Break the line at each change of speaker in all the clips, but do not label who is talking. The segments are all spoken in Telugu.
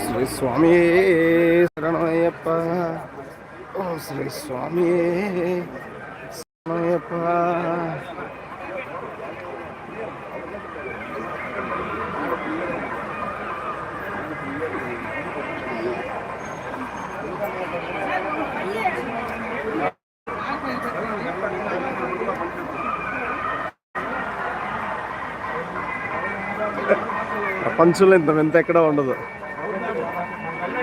శ్రీ స్వామి శరణయ్యప్ప. ఓ శ్రీ స్వామి శరణయ్యప్ప. ప్రపంచంలో ఇంత ఎంత ఎక్కడ ఉండదు.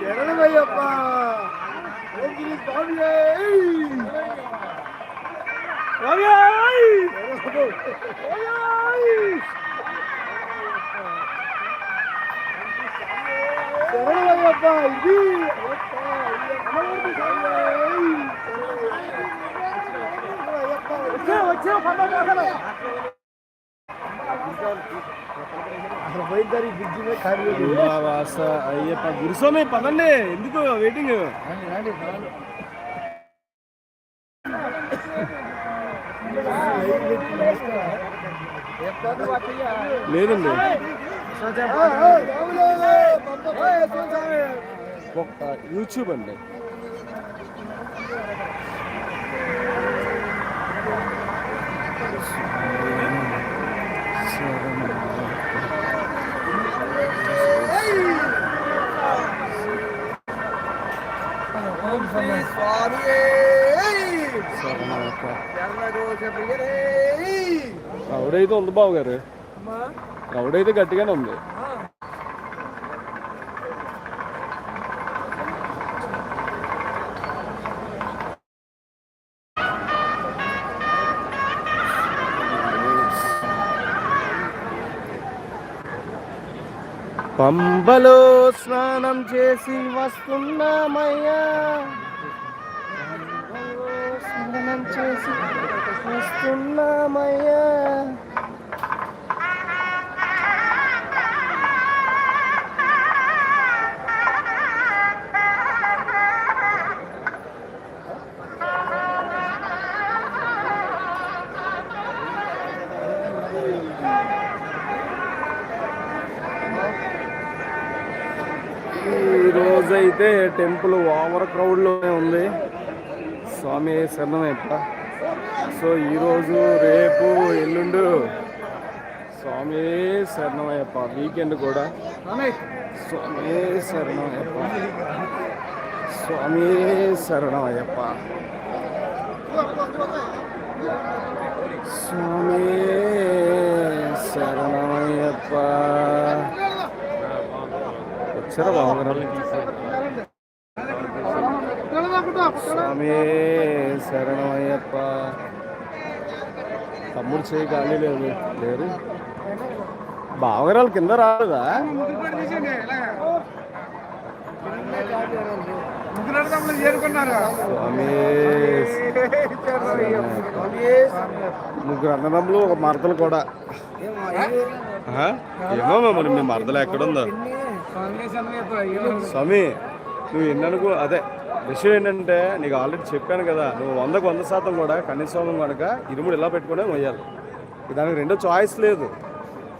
శరణమయ్యప్ప ఓం శ్రీ స్వామియే శరణమయ్యప్ప వచ్చే పోయిందారి బ్రిడ్జి మీద ఖాళీ వాస అయ్యప్ప గురుస్వామి పదండి ఎందుకు వెయిటింగ్ లేదండి యూట్యూబ్ అండి. రౌడైతే ఉంది బాబు గారు. రౌడైతే గట్టిగానే ఉంది. పంబలో స్నానం చేసి వస్తున్నామయ్యా. స్నానం చేసి వస్తున్నామయ్యా. ఈ అయితే టెంపుల్ ఓవర్ క్రౌడ్లోనే ఉంది. స్వామి శరణమయ్యప్ప సో ఈరోజు రేపు ఎల్లుండు స్వామి శరణమయ్యప్ప వీకెండ్ కూడా. స్వామి శరణమయ్యప్ప స్వామి శరణమయ్యప్ప స్వామి శరణమయ్యప్ప బాగున్నారు స్వామి శరణమయ్యప్ప. తమ్ముడు చేయి ఖాళీ లేదు. లేరు. బావగారాలు కింద రాలేదా? స్వామి ముగ్గురు అన్నదమ్ములు ఒక మరదలు కూడా. ఏమో మరి మీ మరదలు ఎక్కడుందో. స్వామి నువ్వు ఎన్ననుకో అదే విషయం ఏంటంటే నీకు ఆల్రెడీ చెప్పాను కదా నువ్వు వందకు వంద శాతం కూడా కనీసం కనుక ఇరుముడు ఇలా పెట్టుకునే మొయ్యాలి. దానికి రెండో చాయిస్ లేదు.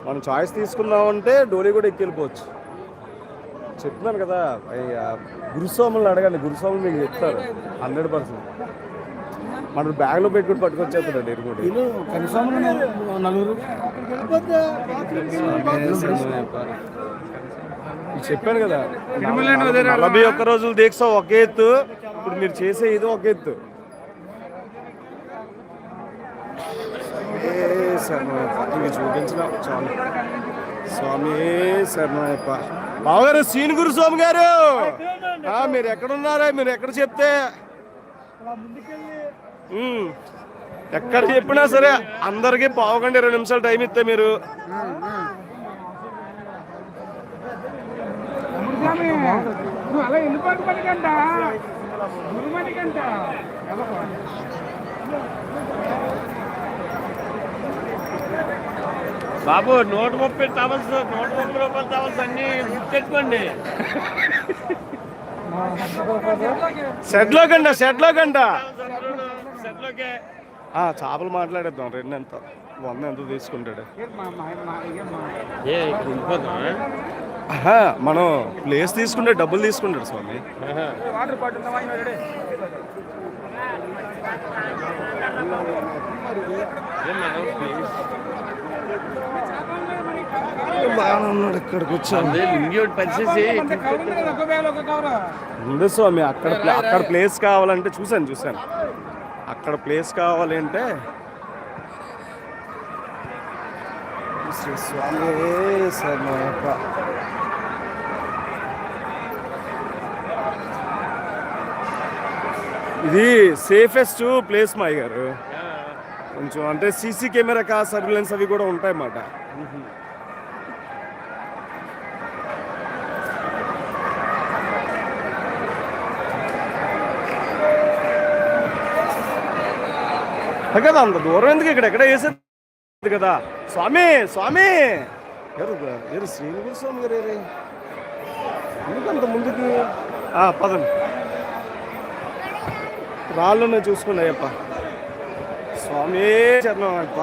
మనం చాయిస్ తీసుకున్నామంటే డోలీ కూడా ఎక్కి వెళ్ళిపోవచ్చు. చెప్తున్నాను కదా అయ్య, గురుస్వాములను అడగండి. గురుస్వాములు మీకు చెప్తారు హండ్రెడ్ పర్సెంట్. మనం బ్యాగ్లో పెట్టుకుని పట్టుకొచ్చేస్తాడు ఇరుముడి
నలుగురు
చెప్పాను కదా. నలభై ఒక్క రోజులు దీక్ష ఒక ఎత్తు. ఇప్పుడు మీరు చేసే ఇది ఒక ఎత్తు. చూపించిన చాలు. స్వామి శరణయ్యప్ప బావగారు సీన్ గురు స్వామి గారు. ఆ, మీరు ఎక్కడున్నారా? మీరు ఎక్కడ చెప్తే? ఎక్కడ చెప్పినా సరే అందరికీ పావుగంట ఇరవై నిమిషాలు టైం ఇస్తే మీరు.
నువ్వు అలా వెళ్ళిపోటు పనికంట గురుమణికంట
బాబు నూట ముప్పై టవల్స్ నూట ముప్పై రూపాయల టవల్స్ అన్ని గుర్తెట్టుకోండి
షెడ్లో కంట షెడ్లో కంట ఆ, చేపలు మాట్లాడేద్దాం రెండు ఎంత? వంద ఎంత తీసుకుంటాడు. మనం ప్లేస్ తీసుకుంటే డబ్బులు తీసుకుంటాడు స్వామి.
వాటర్ బాటిల్ రెడీ
బాగానే ఉన్నాడు ఇక్కడికి వచ్చాను స్వామి అక్కడ అక్కడ ప్లేస్ కావాలంటే చూశాను చూశాను. అక్కడ ప్లేస్ కావాలి అంటే శ్రీ స్వామి శరణయ్యప్ప. ఇది సేఫెస్ట్ ప్లేస్ మా గారు కొంచెం అంటే సీసీ కెమెరా కా సర్విలెన్స్ అవి కూడా ఉంటాయి అన్నమాట. కదా అంత దూరం ఎందుకు ఇక్కడ? ఎక్కడ వేసేది? కదా. స్వామి స్వామి. ఎవరు ఎవరు శ్రీనివాస స్వామి గారు ఎవరు? ఎందుకు అంత ముందుకు? ఆ, పదండి. రాళ్ళనే చూసుకోండి స్వామి చరణం అప్ప